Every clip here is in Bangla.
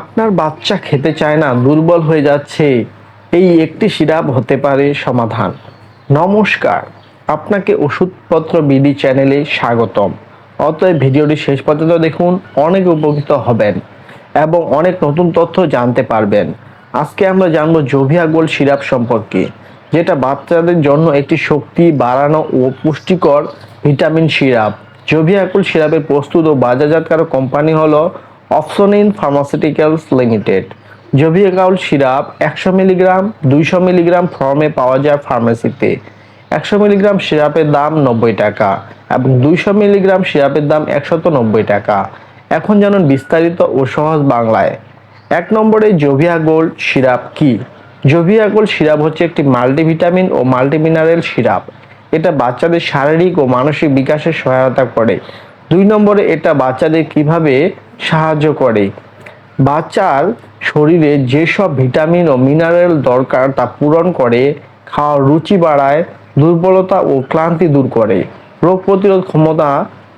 আপনার বাচ্চা খেতে চায় না, দুর্বল হয়ে যাচ্ছে। এই একটি সিরাপ হতে পারে সমাধান। নমস্কার, আপনাকে ওষুধপত্র বিডি চ্যানেলে স্বাগতম। অতএব ভিডিওটি শেষ পর্যন্ত দেখুন, অনেক উপকৃত হবেন এবং অনেক নতুন তথ্য জানতে পারবেন। আজকে আমরা জানব জোভিয়া গোল্ড সিরাপ সম্পর্কে, যেটা বাচ্চাদের জন্য একটি শক্তি বাড়ানো ও পুষ্টিকর ভিটামিন সিরাপ। জোভিয়া গোল্ড সিরাপের প্রস্তুত ও বাজারজাতকারক কোম্পানি হলো Opsonin pharmaceuticals limited Zovia gold syrup একশো মিলিগ্রাম, দুইশো মিলিগ্রাম ফর্মে পাওয়া যায় ফার্মেসিতে একশো মিলিগ্রাম সিরাপের দাম নব্বই টাকা এবং দুইশো মিলিগ্রাম সিরাপের দাম একশত নব্বই টাকা। এখন জানুন বিস্তারিত ও সহজ বাংলায়। এক নম্বরে জোভিয়া গোল্ড সিরাপ কি? জোভিয়া গোল্ড সিরাপ হচ্ছে একটি মাল্টিভিটামিন ও মাল্টিমিনারেল সিরাপ এটা বাচ্চাদের শারীরিক ও মানসিক বিকাশে সহায়তা করে। দুই নম্বরে এটা বাচ্চাদের কীভাবে সাহায্য করে। বাচ্চার শরীরে যেসব ভিটামিন ও মিনারেল দরকার তা পূরণ করে, খাওয়ার রুচি বাড়ায়, দুর্বলতা ও ক্লান্তি দূর করে, রোগ প্রতিরোধ ক্ষমতা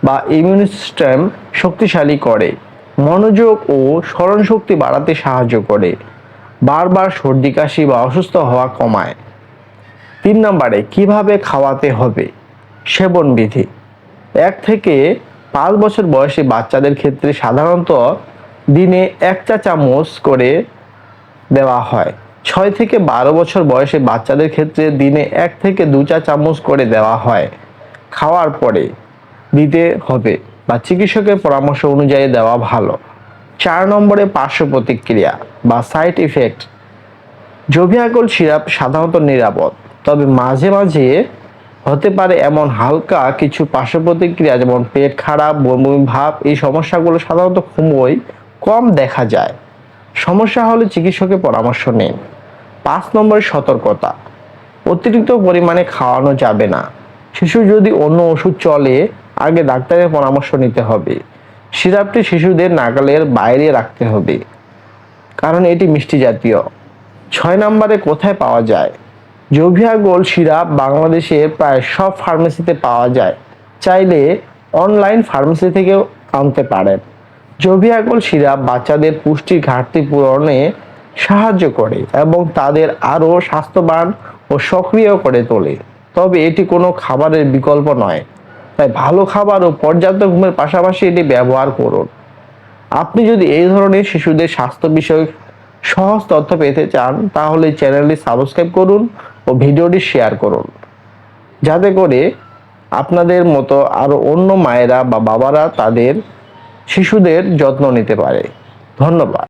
বা ইমিউন সিস্টেম শক্তিশালী করে, মনোযোগ ও স্মরণশক্তি বাড়াতে সাহায্য করে, বারবার সর্দি, কাশি বা অসুস্থ হওয়া কমায়। তিন নম্বরে, কীভাবে খাওয়াতে হবে? সেবন বিধি এক থেকে পাঁচ বছর বয়সী বাচ্চাদের ক্ষেত্রে সাধারণত দিনে এক চা চামচ করে দেওয়া হয়। ছয় থেকে বারো বছর বয়সে বাচ্চাদের ক্ষেত্রে দিনে এক থেকে দু চা চামচ করে দেওয়া হয় খাওয়ার পরে দিতে হবে বা চিকিৎসকের পরামর্শ অনুযায়ী দেওয়া ভালো। চার নম্বরে পার্শ্ব প্রতিক্রিয়া বা সাইড ইফেক্ট। জোভিয়াগোল সিরাপ সাধারণত নিরাপদ, তবে মাঝে মাঝে হতে পারে এমন হালকা কিছু পার্শ্ব প্রতিক্রিয়া যেমন পেট খারাপ, বমি ভাব, এই সমস্যাগুলো সাধারণত খুবই কম দেখা যায়। সমস্যা হলে চিকিৎসকের পরামর্শ নিন। পাঁচ নম্বরে সতর্কতা। অতিরিক্ত পরিমাণে খাওয়ানো যাবে না। শিশু যদি অন্য ওষুধ চলে, আগে ডাক্তারের পরামর্শ নিতে হবে। সিরাপটি শিশুদের নাগালের বাইরে রাখতে হবে। কারণ এটি মিষ্টি জাতীয়। ছয় নম্বরে কোথায় পাওয়া যায়? জোভিয়া গোল্ড সিরাপ বাংলাদেশে প্রায় সব ফার্মেসিতে পাওয়া যায়। চাইলে অনলাইন ফার্মেসি থেকেও আনতে পারেন। জোভিয়া গোল্ড সিরাপ বাচ্চাদের পুষ্টির ঘাটতি পূরণে সাহায্য করে এবং তাদের আরও স্বাস্থ্যবান ও সক্রিয় করে তোলে। তবে এটি কোনো খাবারের বিকল্প নয়। তাই ভালো খাবার ও পর্যাপ্ত ঘুমের পাশাপাশি এটি ব্যবহার করুন। আপনি যদি এই ধরনের শিশুদের স্বাস্থ্য বিষয়ক সহজ তথ্য পেতে চান, তাহলে চ্যানেলটি সাবস্ক্রাইব করুন ও ভিডিওটি শেয়ার করুন। যাতে করে আপনাদের মতো আরও অন্য মায়েরা বা বাবারা তাদের শিশুদের যত্ন নিতে পারে। ধন্যবাদ।